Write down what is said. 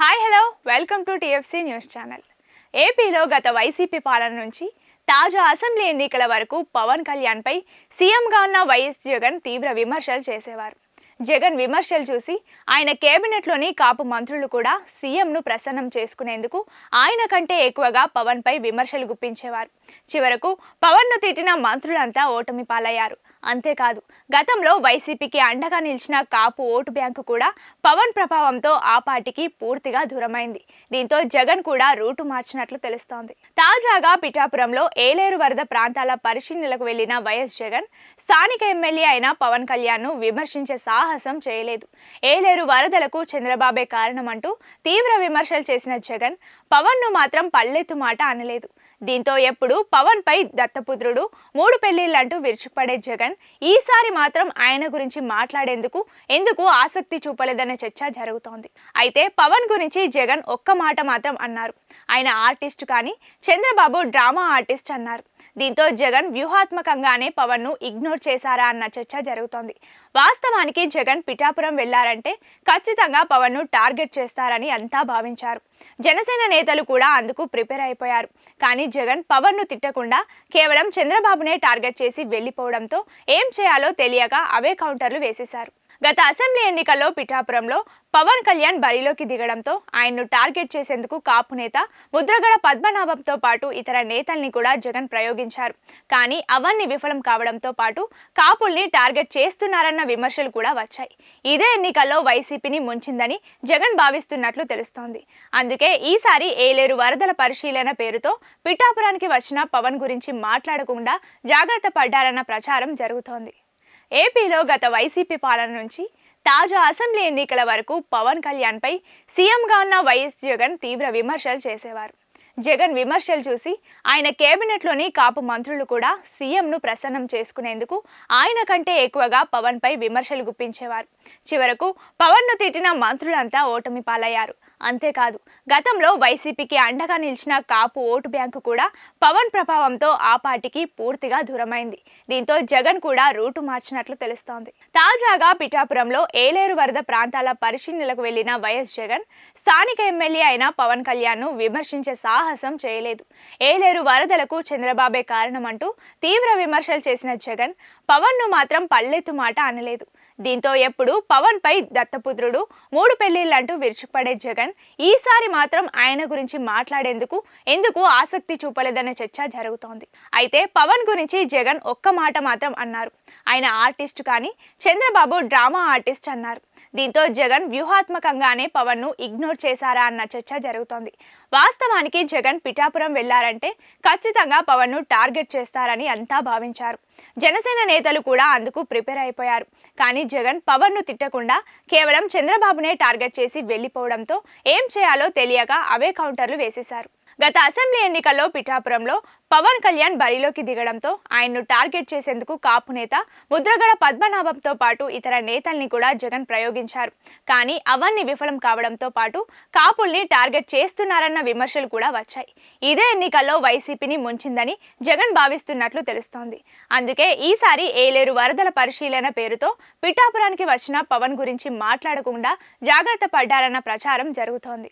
Hi hello welcome to TFC news channel ఏపీలో గత YCP పాలన నుంచి తాజా అసెంబ్లీ ఎన్నికల వరకు పవన్ కళ్యాణ్పై సీఎంగా ఉన్న వైఎస్ జగన్ తీవ్ర విమర్శలు చేసేవారు. జగన్ విమర్శలు చూసి ఆయన కేబినెట్లోని కాపు మంత్రులు కూడా సీఎంను ప్రసన్నం చేసుకునేందుకు ఆయన కంటే ఎక్కువగా పవన్పై విమర్శలు గుప్పించేవారు. చివరకు పవన్ను తిట్టిన మంత్రులంతా ఓటమి పాలయ్యారు. అంతేకాదు గతంలో వైసీపీకి అండగా నిలిచిన కాపు ఓటు బ్యాంకు కూడా పవన్ ప్రభావంతో ఆ పార్టీకి పూర్తిగా దూరమైంది. దీంతో జగన్ కూడా రూటు మార్చినట్లు తెలుస్తోంది. తాజాగా పిఠాపురంలో ఏలేరు వరద ప్రాంతాల పరిశీలనలకు వెళ్ళిన వైఎస్ జగన్ స్థానిక ఎమ్మెల్యే అయిన పవన్ కళ్యాణ్ను విమర్శించే సాహసం చేయలేదు. ఏలేరు వరదలకు చంద్రబాబే కారణమంటూ తీవ్ర విమర్శలు చేసిన జగన్ పవన్ను మాత్రం పల్లెత్తు మాట అనలేదు. దీంతో ఎప్పుడు పవన్ పై దత్తపుత్రుడు మూడు పెళ్ళిళ్ళంటూ విరుచుకుపడే జగన్ ఈసారి మాత్రం ఆయన గురించి మాట్లాడేందుకు ఎందుకు ఆసక్తి చూపలేదనే చర్చ జరుగుతోంది. అయితే పవన్ గురించి జగన్ ఒక్క మాట మాత్రం అన్నారు. ఆయన ఆర్టిస్ట్ కానీ చంద్రబాబు డ్రామా ఆర్టిస్ట్ అన్నారు. దీంతో జగన్ వ్యూహాత్మకంగానే పవన్ను ఇగ్నోర్ చేశారా అన్న చర్చ జరుగుతోంది. వాస్తవానికి జగన్ పిఠాపురం వెళ్ళారంటే ఖచ్చితంగా పవన్ను టార్గెట్ చేస్తారని అంతా భావించారు. జనసేన నేతలు కూడా అందుకు ప్రిపేర్ అయిపోయారు. కానీ జగన్ పవన్ను తిట్టకుండా కేవలం చంద్రబాబునే టార్గెట్ చేసి వెళ్ళిపోవడంతో ఏం చేయాలో తెలియక అవే కౌంటర్లు వేసేశారు. గత అసెంబ్లీ ఎన్నికల్లో పిఠాపురంలో పవన్ కళ్యాణ్ బరిలోకి దిగడంతో ఆయన్ను టార్గెట్ చేసేందుకు కాపు నేత ముద్రగడ పద్మనాభంతో పాటు ఇతర నేతల్ని కూడా జగన్ ప్రయోగించారు. కానీ అవన్నీ విఫలం కావడంతో పాటు కాపుల్ని టార్గెట్ చేస్తున్నారన్న విమర్శలు కూడా వచ్చాయి. ఇదే ఎన్నికల్లో వైసీపీని ముంచిందని జగన్ భావిస్తున్నట్లు తెలుస్తోంది. అందుకే ఈసారి ఏలేరు వరదల పరిశీలన పేరుతో పిఠాపురానికి వచ్చిన పవన్ గురించి మాట్లాడకుండా జాగ్రత్త పడ్డారన్న ప్రచారం జరుగుతోంది. ఏపీలో గత వైసీపీ పాలన నుంచి తాజా అసెంబ్లీ ఎన్నికల వరకు పవన్ కళ్యాణ్పై సీఎంగా ఉన్న వైఎస్ జగన్ తీవ్ర విమర్శలు చేసేవారు. జగన్ విమర్శలు చూసి ఆయన కేబినెట్లోని కాపు మంత్రులు కూడా సీఎంను ప్రసన్నం చేసుకునేందుకు ఆయన కంటే ఎక్కువగా పవన్పై విమర్శలు గుప్పించేవారు. చివరకు పవన్ను తిట్టిన మంత్రులంతా ఓటమి పాలయ్యారు. అంతేకాదు గతంలో వైసీపీకి అండగా నిలిచిన కాపు ఓటు బ్యాంకు కూడా పవన్ ప్రభావంతో ఆ పార్టీకి పూర్తిగా దూరమైంది. దీంతో జగన్ కూడా రూటు మార్చినట్లు తెలుస్తోంది. తాజాగా పిఠాపురంలో ఏలేరు వరద ప్రాంతాల పరిశీలనలకు వెళ్ళిన వైఎస్ జగన్ స్థానిక ఎమ్మెల్యే అయిన పవన్ కళ్యాణ్ను విమర్శించే సాహసం చేయలేదు. ఏలేరు వరదలకు చంద్రబాబే కారణమంటూ తీవ్ర విమర్శలు చేసిన జగన్ పవన్ను మాత్రం పల్లెత్తు మాట అనలేదు. దీంతో ఎప్పుడు పవన్ పై దత్తపుత్రుడు మూడు పెళ్ళిళ్ళంటూ విరుచుకుపడే జగన్ ఈసారి మాత్రం ఆయన గురించి మాట్లాడేందుకు ఎందుకు ఆసక్తి చూపలేదనే చర్చ జరుగుతోంది. అయితే పవన్ గురించి జగన్ ఒక్క మాట మాత్రం అన్నారు. ఆయన ఆర్టిస్ట్ కానీ చంద్రబాబు డ్రామా ఆర్టిస్ట్ అన్నారు. దీంతో జగన్ వ్యూహాత్మకంగానే పవన్ను ఇగ్నోర్ చేశారా అన్న చర్చ జరుగుతోంది. వాస్తవానికి జగన్ పిఠాపురం వెళ్ళారంటే ఖచ్చితంగా పవన్ను టార్గెట్ చేస్తారని అంతా భావించారు. జనసేన నేతలు కూడా అందుకు ప్రిపేర్ అయిపోయారు. కానీ జగన్ పవన్ను తిట్టకుండా కేవలం చంద్రబాబునే టార్గెట్ చేసి వెళ్ళిపోవడంతో ఏం చేయాలో తెలియక అవే కౌంటర్లు వేసేశారు. గత అసెంబ్లీ ఎన్నికల్లో పిఠాపురంలో పవన్ కళ్యాణ్ బరిలోకి దిగడంతో ఆయన్ను టార్గెట్ చేసేందుకు కాపు నేత ముద్రగడ పద్మనాభంతో పాటు ఇతర నేతల్ని కూడా జగన్ ప్రయోగించారు. కానీ అవన్నీ విఫలం కావడంతో పాటు కాపుల్ని టార్గెట్ చేస్తున్నారన్న విమర్శలు కూడా వచ్చాయి. ఇదే ఎన్నికల్లో వైసీపీని ముంచిందని జగన్ భావిస్తున్నట్లు తెలుస్తోంది. అందుకే ఈసారి ఏలేరు వరదల పరిశీలన పేరుతో పిఠాపురానికి వచ్చిన పవన్ గురించి మాట్లాడకుండా జాగ్రత్త పడ్డారన్న ప్రచారం జరుగుతోంది.